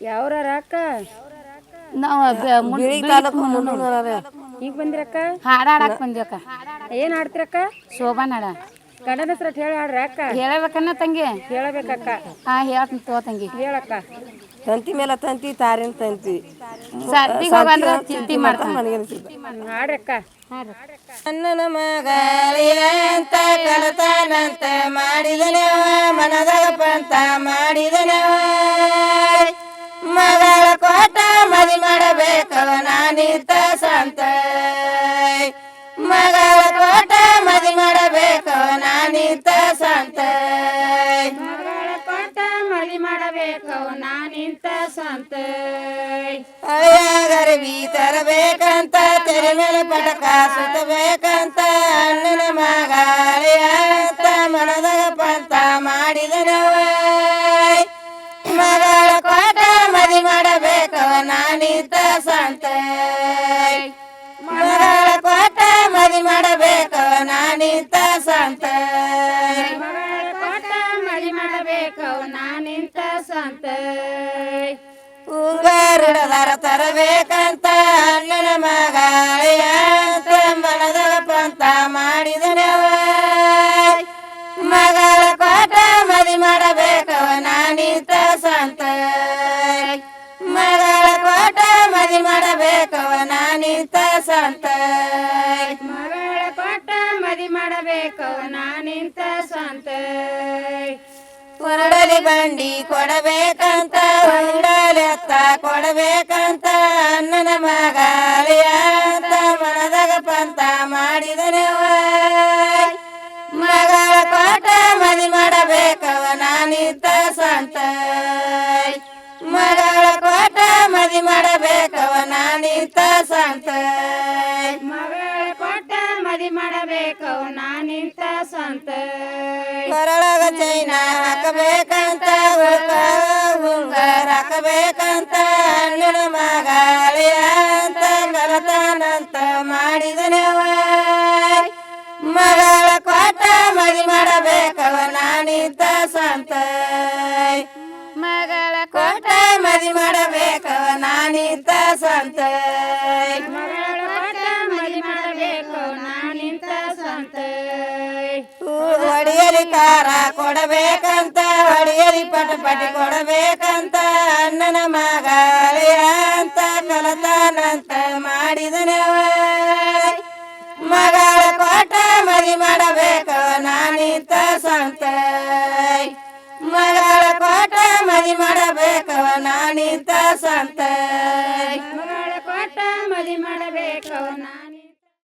ಯಾವ್ರ ಅಕ್ಕ ನಾವು ಈಗ ಬಂದಿರಕ್ಕ? ಹಾಡ ಹಾಡಕ್ ಬಂದಿವಕ್ಕ ಏನ್ ಹಾಡ್ತಿರಕ್ಕ? ಶೋಭಾ ನಾಡ ಗಂಡನ ಹತ್ರ ಹೇಳಿ ಆಡ್ರಿ ಅಕ್ಕ. ಹೇಳಬೇಕನ್ನ ತಂಗಿ? ಹೇಳಬೇಕಕ್ಕ. ಹಾ ಹೇಳ್ತೀನಿ ತೋ ತಂಗಿ. ಹೇಳಕ್ಕ. ತಂತಿ ಮೇಲೆ ತಂತಿ ತಾರಿನ ತಂತಿ. ಹಾಡ್ರಕ್ಕ. ಅಣ್ಣನ ಮಗಳಿಯಂತ ಕಲತಾನಂತ ಮಾಡಿದನವ ಮನದಾಗ ಪಂತ ಮಾಡಿದನವ ಸ್ವಂತ ಅಳಿಯಾಗರವಿ ತರಬೇಕಂತ ತೆರೆ ಮೇಲೆ ಪಟಕ ಸುತ್ತಬೇಕಂತ ಅಣ್ಣನ ಮಗ ಅಂತ ಮನದಾಗ ಪಂತ ಮಾಡಿದನವ. ಮಗಳ ಕೋಟ ಮದಿ ಮಾಡಬೇಕವ, ನಾನಿಂತ ಸಂತ. ಮಗಳ ಕೋಟ ಮದಿ ಮಾಡಬೇಕವ, ನಾನಿಂತ ಸಂತ. ಉಂಗಾರಿಡದಾರ ತರಬೇಕಂತ ಅಣ್ಣನ ಮಗಾಳಿಯಂತ ಮನದ ಪಂತ ಮಾಡಿದನವ. ಮಗಳ ಕೋಟ ಮದಿ ಮಾಡಬೇಕವ, ನಾನಿಂತ ಸಂತ. ಮಗಳ ಕೋಟ ಮದಿ ಮಾಡಬೇಕವ, ನಾನಿಂತ ಸಂತ. ಮಗಳ ಕೋಟ ಮದಿ ಮಾಡಬೇಕು ನಾನಿಂತ ಸ್ವಂತ ಹೊರಡಲಿ ಬಂಡಿ ಕೊಡಬೇಕಂತ ಮಾಡಬೇಕು ನಾನಿಂತ ಸ್ವಂತ. ಕೊರಳಗ ಚೈನ ಹಾಕಬೇಕಂತ ಹಾಕಬೇಕಂತ ಅಣ್ಣನ ಮಗಾಳಿ ಅಂತ ಕಲತಾನಂತ ಮಾಡಿದನೆವ. ಮಗಳ ಕೋಟ ಮದಿ ಮಾಡಬೇಕವ, ನಾನಿಂತ ಸಂತ ಮಗಳ ಕೋಟ ಮದಿ ಮಾಡಬೇಕವ, ನಾನಿಂತ ಸಂತ ಹೊಡಿಯಲಿ ಕೊಡಬೇಕಂತ ಹೊಡಿಯಲಿ ಪಟಪಟಿ ಕೊಡಬೇಕಂತ, ಅಣ್ಣನ ಮಗ ಅಂತ ಕಲತಾನಂತ ಮಾಡಿದನವ. ಮಗಳ ಕೋಟ ಮದಿ ಮಾಡಬೇಕು, ನಾನಿಂತ ಸಂತ. ಮಗಳ ಕೋಟ ಮದಿ ಮಾಡಬೇಕು, ನಾನಿಂತ ಸಂತ.